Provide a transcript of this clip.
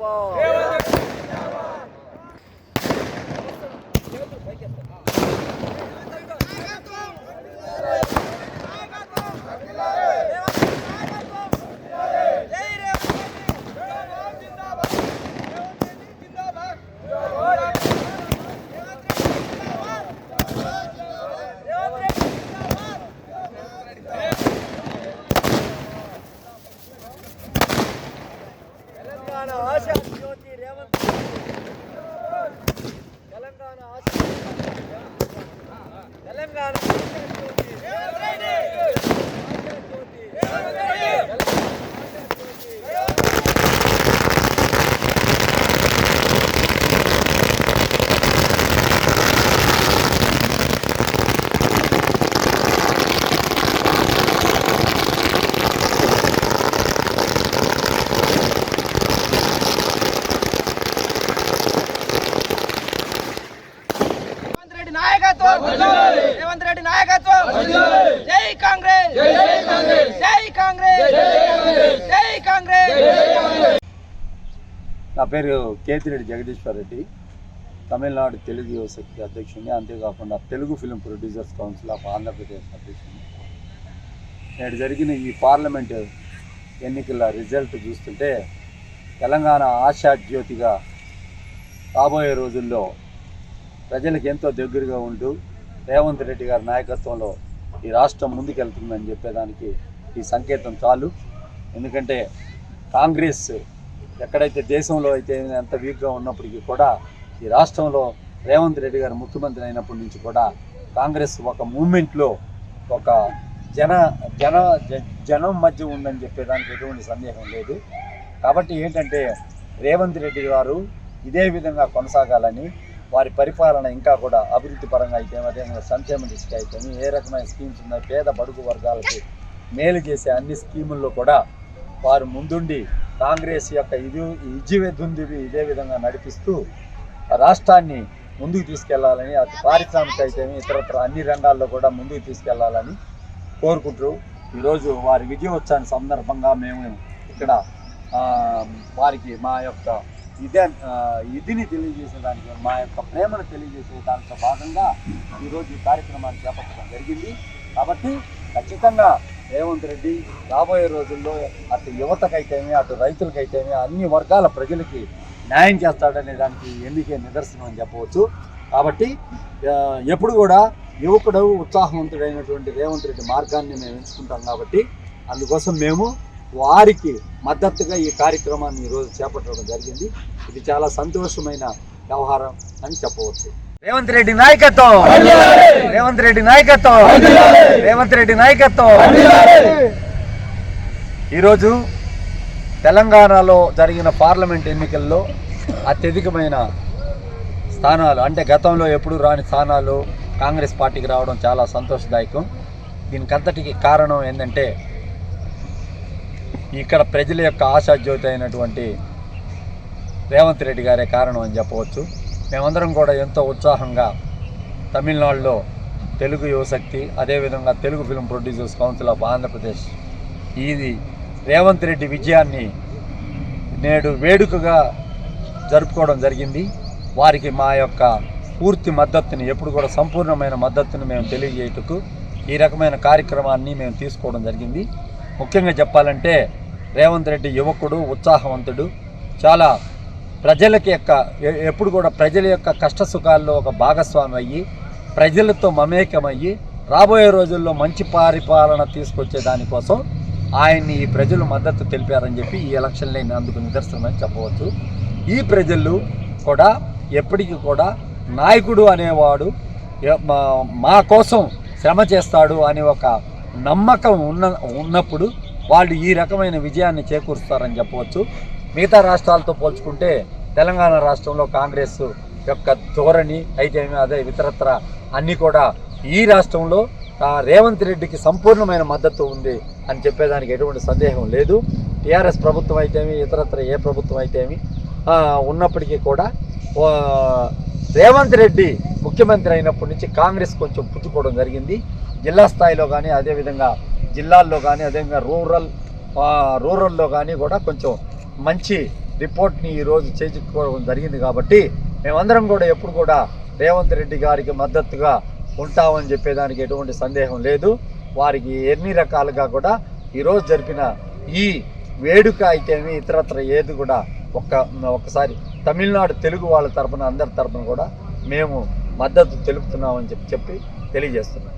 জিন্দাবাদ జై కాంగ్రెస్. జై కాంగ్రెస్. జై కాంగ్రెస్. నా పేరు కేతిరెడ్డి జగదీశ్వర్ రెడ్డి. తమిళనాడు తెలుగు యువశక్తి అధ్యక్షుడిని అంతేకాకుండా Telugu film producers council of Andhra Pradesh అధ్యక్షుడిని. నేడు జరిగిన ఈ పార్లమెంట్ ఎన్నికల రిజల్ట్ చూస్తుంటే తెలంగాణ ఆశా జ్యోతిగా రాబోయే రోజుల్లో ప్రజలకు ఎంతో దగ్గరగా ఉంటూ రేవంత్ రెడ్డి గారి నాయకత్వంలో ఈ రాష్ట్రం ముందుకెళ్తుందని చెప్పేదానికి ఈ సంకేతం చాలు. ఎందుకంటే కాంగ్రెస్ ఎక్కడైతే దేశంలో అయితే ఎంత వీక్గా ఉన్నప్పటికీ కూడా ఈ రాష్ట్రంలో రేవంత్ రెడ్డి గారు ముఖ్యమంత్రి అయినప్పటి నుంచి కూడా కాంగ్రెస్ ఒక మూమెంట్లో ఒక జన జన జ- జనం మధ్య ఉందని చెప్పేదానికి ఎటువంటి సందేహం లేదు. కాబట్టి ఏంటంటే రేవంత్ రెడ్డి గారు ఇదే విధంగా కొనసాగాలని వారి పరిపాలన ఇంకా కూడా అభివృద్ధి పరంగా అయితే అదేవిధంగా సంక్షేమ దృష్టి అయితే ఏ రకమైన స్కీమ్స్ ఉన్నాయి పేద బడుగు వర్గాలకి మేలు చేసే అన్ని స్కీముల్లో కూడా వారు ముందుండి కాంగ్రెస్ యొక్క ఇది ఇజ్జివెద్దుంది ఇదే విధంగా నడిపిస్తూ రాష్ట్రాన్ని ముందుకు తీసుకెళ్ళాలని అటు పారిశ్రామిక అయితేమి ఇతరత్ర అన్ని రంగాల్లో కూడా ముందుకు తీసుకెళ్ళాలని కోరుకుంటూ ఈరోజు వారి విజయోత్సవాన్ని సందర్భంగా మేము ఇక్కడ వారికి మా యొక్క ఇదే ఆ, ఇదిని తెలియజేసేదానికి మా యొక్క ప్రేమను తెలియజేసే దాంట్లో భాగంగా ఈరోజు ఈ కార్యక్రమాన్ని చేపట్టడం జరిగింది. కాబట్టి ఖచ్చితంగా రేవంత్ రెడ్డి రాబోయే రోజుల్లో అటు యువతకైతేమి అటు రైతులకైతేమి అన్ని వర్గాల ప్రజలకి న్యాయం చేస్తాడనే దానికి ఎన్నికే నిదర్శనం అని చెప్పవచ్చు. కాబట్టి ఎప్పుడు కూడా యువకుడు ఉత్సాహవంతుడైనటువంటి రేవంత్ రెడ్డి మార్గాన్ని మేము ఎంచుకుంటాం కాబట్టి అందుకోసం మేము వారికి మద్దతుగా ఈ కార్యక్రమాన్ని ఈరోజు చేపట్టడం జరిగింది. ఇది చాలా సంతోషమైన వ్యవహారం అని చెప్పవచ్చు. రేవంత్ రెడ్డి నాయకత్వం! రేవంత్ రెడ్డి నాయకత్వం! రేవంత్ రెడ్డి నాయకత్వం! ఈరోజు తెలంగాణలో జరిగిన పార్లమెంట్ ఎన్నికల్లో అత్యధికమైన స్థానాలు అంటే గతంలో ఎప్పుడు రాని స్థానాలు కాంగ్రెస్ పార్టీకి రావడం చాలా సంతోషదాయకం. దీనికంతటికి కారణం ఏంటంటే ఇక్కడ ప్రజల యొక్క ఆశాజ్యోతి అయినటువంటి రేవంత్ రెడ్డి గారే కారణం అని చెప్పవచ్చు. మేమందరం కూడా ఎంతో ఉత్సాహంగా తమిళనాడులో తెలుగు యువశక్తి అదేవిధంగా Telugu film producers council of Andhra Pradesh. ఇది రేవంత్ రెడ్డి విజయాన్ని నేడు వేడుకగా జరుపుకోవడం జరిగింది. వారికి మా యొక్క పూర్తి మద్దతుని ఎప్పుడు కూడా సంపూర్ణమైన మద్దతుని మేము తెలియజేయటకు ఈ రకమైన కార్యక్రమాన్ని మేము తీసుకోవడం జరిగింది. ముఖ్యంగా చెప్పాలంటే రేవంత్ రెడ్డి యువకుడు ఉత్సాహవంతుడు. చాలా ప్రజలకి యొక్క ఎప్పుడు కూడా ప్రజల యొక్క కష్ట సుఖాల్లో ఒక భాగస్వామి అయ్యి ప్రజలతో మమేకమయ్యి రాబోయే రోజుల్లో మంచి పరిపాలన తీసుకొచ్చే దానికోసం ఆయన్ని ఈ ప్రజలు మద్దతు తెలిపారని చెప్పి ఈ ఎలక్షన్లో అందుకు నిదర్శనమని చెప్పవచ్చు. ఈ ప్రజలు కూడా ఎప్పటికీ కూడా నాయకుడు అనేవాడు మా- మా కోసం శ్రమ చేస్తాడు అనే ఒక నమ్మకం ఉన్న ఉన్నప్పుడు వాళ్ళు ఈ రకమైన విజయాన్ని చేకూరుస్తారని చెప్పవచ్చు. మిగతా రాష్ట్రాలతో పోల్చుకుంటే తెలంగాణ రాష్ట్రంలో కాంగ్రెస్ యొక్క ధోరణి అయితే అదే ఇతరత్ర అన్నీ కూడా ఈ రాష్ట్రంలో రేవంత్ రెడ్డికి సంపూర్ణమైన మద్దతు ఉంది అని చెప్పేదానికి ఎటువంటి సందేహం లేదు. టీఆర్ఎస్ ప్రభుత్వం అయితేమి ఇతరత్ర ఏ ప్రభుత్వం అయితేమి ఉన్నప్పటికీ కూడా రేవంత్ రెడ్డి ముఖ్యమంత్రి అయినప్పటి నుంచి కాంగ్రెస్ కొంచెం పుట్టుకోవడం జరిగింది. జిల్లా స్థాయిలో కానీ అదేవిధంగా జిల్లాల్లో కానీ అదేవిధంగా రూరల్ రూరల్లో కానీ కూడా కొంచెం మంచి రిపోర్ట్ని ఈరోజు చేజిక్కోవడం జరిగింది కాబట్టి మేమందరం కూడా ఎప్పుడు కూడా రేవంత్ రెడ్డి గారికి మద్దతుగా ఉంటామని చెప్పేదానికి ఎటువంటి సందేహం లేదు. వారికి ఎన్ని రకాలుగా కూడా ఈరోజు జరిపిన ఈ వేడుక అయితేమి ఇతరత్ర ఏది కూడా ఒక్క ఒక్కసారి తమిళనాడు తెలుగు వాళ్ళ తరపున అందరి తరపున కూడా మేము మద్దతు తెలుపుతున్నామని చెప్పి చెప్పి తెలియజేస్తున్నాం.